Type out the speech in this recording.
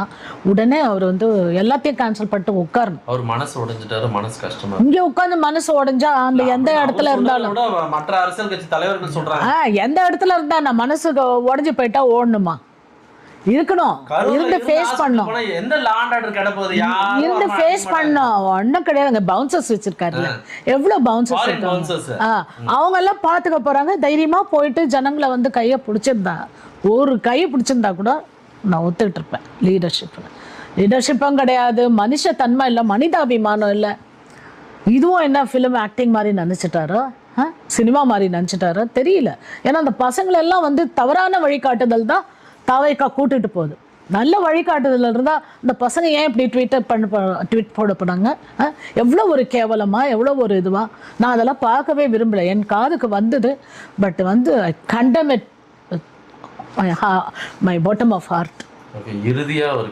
அப்படின்னா உடனே அவர் வந்து எல்லாத்தையும் கேன்சல் பண்ணிட்டு உட்காரணும். அவர் மனசு உடைஞ்சிட்டாரு மனசு கஷ்டமா. இங்கே உட்காந்து மனசு உடைஞ்சா அந்த எந்த இடத்துல இருந்தாலும். மற்ற அரசியல் கட்சி தலைவர்கள் சொல்றாங்க. எந்த இடத்துல இருந்தா நான் மனசு உடஞ்சு போயிட்டா ஓடணுமா? இருக்கணும். இருந்து ஃபேஸ் பண்ணும் எந்த லாண்ட் ஆர்டர் கிட போகுது யாரும் இருந்து. ஃபேஸ் பண்ணோம் ஒன்றும் கிடையாதுங்க பவுன்சர்ஸ் வச்சிருக்காருல்ல எவ்வளோ பவுன்சர்ஸ் இருக்காங்க? அவங்க எல்லாம் பார்த்துக்க போறாங்க. தைரியமா போயிட்டு ஜனங்களை வந்து கையை பிடிச்சிருந்தா ஒரு கையை பிடிச்சிருந்தா கூட நான் ஒத்துக்கிட்டு இருப்பேன் லீடர்ஷிப்பில் லீடர்ஷிப்பும் கிடையாது. மனுஷத்தன்மை தன்மை இல்லை மனிதாபிமானம் இல்லை. இதுவும் என்ன ஃபிலிம் ஆக்டிங் மாதிரி நினச்சிட்டாரோ? சினிமா மாதிரி நினச்சிட்டாரோ? தெரியல. ஏன்னா அந்த பசங்களெல்லாம் வந்து தவறான வழிகாட்டுதல் தான் தாவைக்கா கூட்டிட்டு போகுது. நல்ல வழிகாட்டுதல் இருந்தால் இந்த பசங்க ஏன் இப்படி ட்வீட்டர் பண்ண ட்வீட் போட போனாங்க? எவ்வளோ ஒரு கேவலமாக எவ்வளோ ஒரு இதுவாக நான் அதெல்லாம் பார்க்கவே விரும்பலை. என் காதுக்கு வந்தது பட் வந்து I condemn it my ah my bottom of heart இறுதியாக ஒரு